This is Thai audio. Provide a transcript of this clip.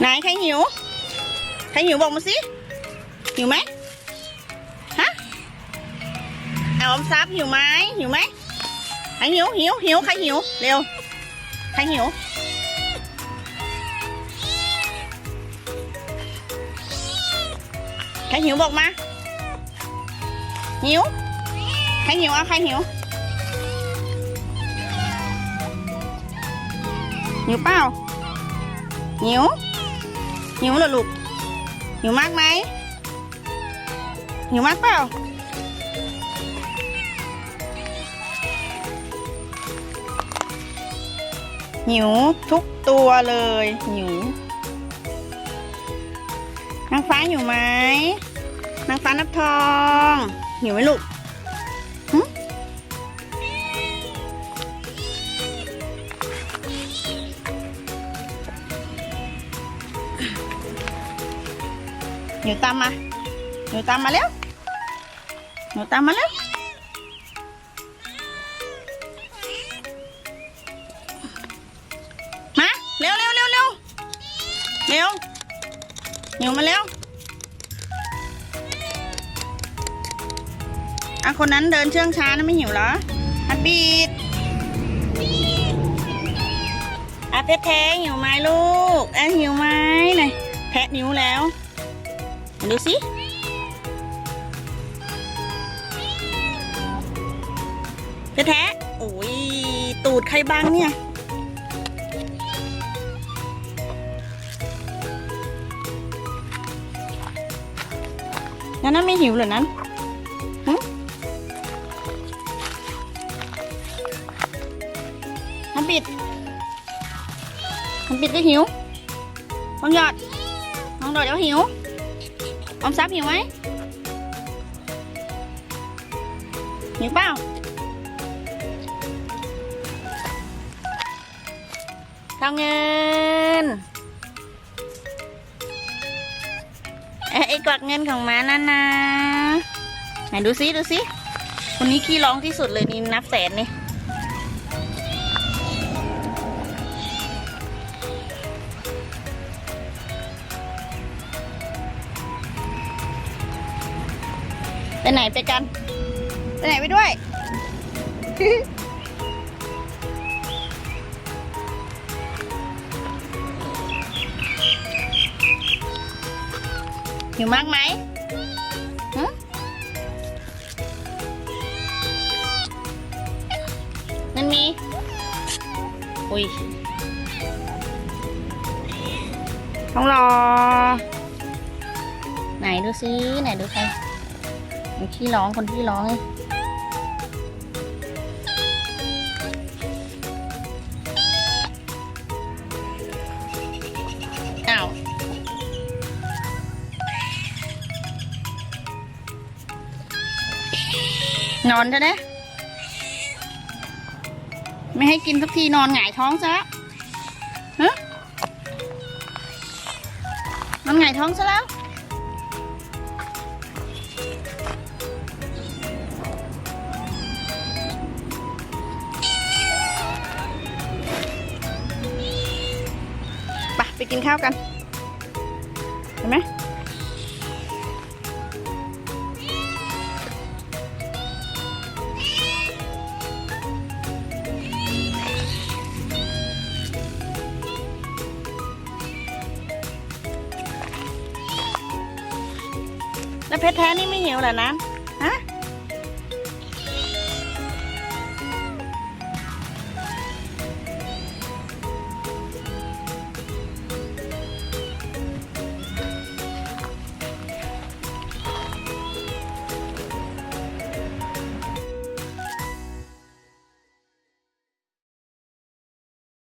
ไหนใครหิว ใครหิวบอกมาสิ หิวไหมฮะเอาอมซับหิวไหมหิวไหมใครหิวหิวหิวใครหิว เร็ว ใครหิว ใครหิวบอกมา หิว ใครหิวเอาใครหิว หิวเปล่าหิว หิวเหรอลูกหิวมากไหมหิวมากเปล่าหิวทุกตัวเลยหิวนางฟ้าหิวไหมนางฟ้านับทองหิวไหมลูก หนูตามมาหนูตามมาเร็วหนูตามมาเร็วมาเร็วเร็วเร็วเร็วเร็วหิวมาเร็วอะคนนั้นเดินเชื่องช้านะไม่หิวเหรอฮัตบีดอะเพชรแท้หิวไหมลูกอะหิวไหมไหนแพะนิ้วแล้ว ดูสิแท้ๆโอ้ย ตูดใครบ้างเนี่ย นั้นนั่นไม่หิวเหรอนั้นหึน้ำปิดน้ำปิดก็หิวน้องหยอดน้องโดดก็หิว ออมซับหิวไหมหิวเปล่าทำเงินเอ้ยไอ้กวักเงินของม้านั่นนะไหนดูซิดูซิคนนี้ขี้ร้องที่สุดเลยนี่นับแสนนี่ ไปไหนไปกัน ไปไหนไปด้วย หิวมากไหมหึมันมี อุ้ย ต้องรอ ไหนดูซิ ไหนดูใคร มีขี้ร้องคนที่ร้องไงอ้าวนอนะ ไม่ให้กินสักทีนอนหงายท้องซะฮะนอนหงายท้องซะแล้ว กินข้าวกัน เห็นไหมแล้วเพชรแท้นี่ไม่หิวเหรอนะ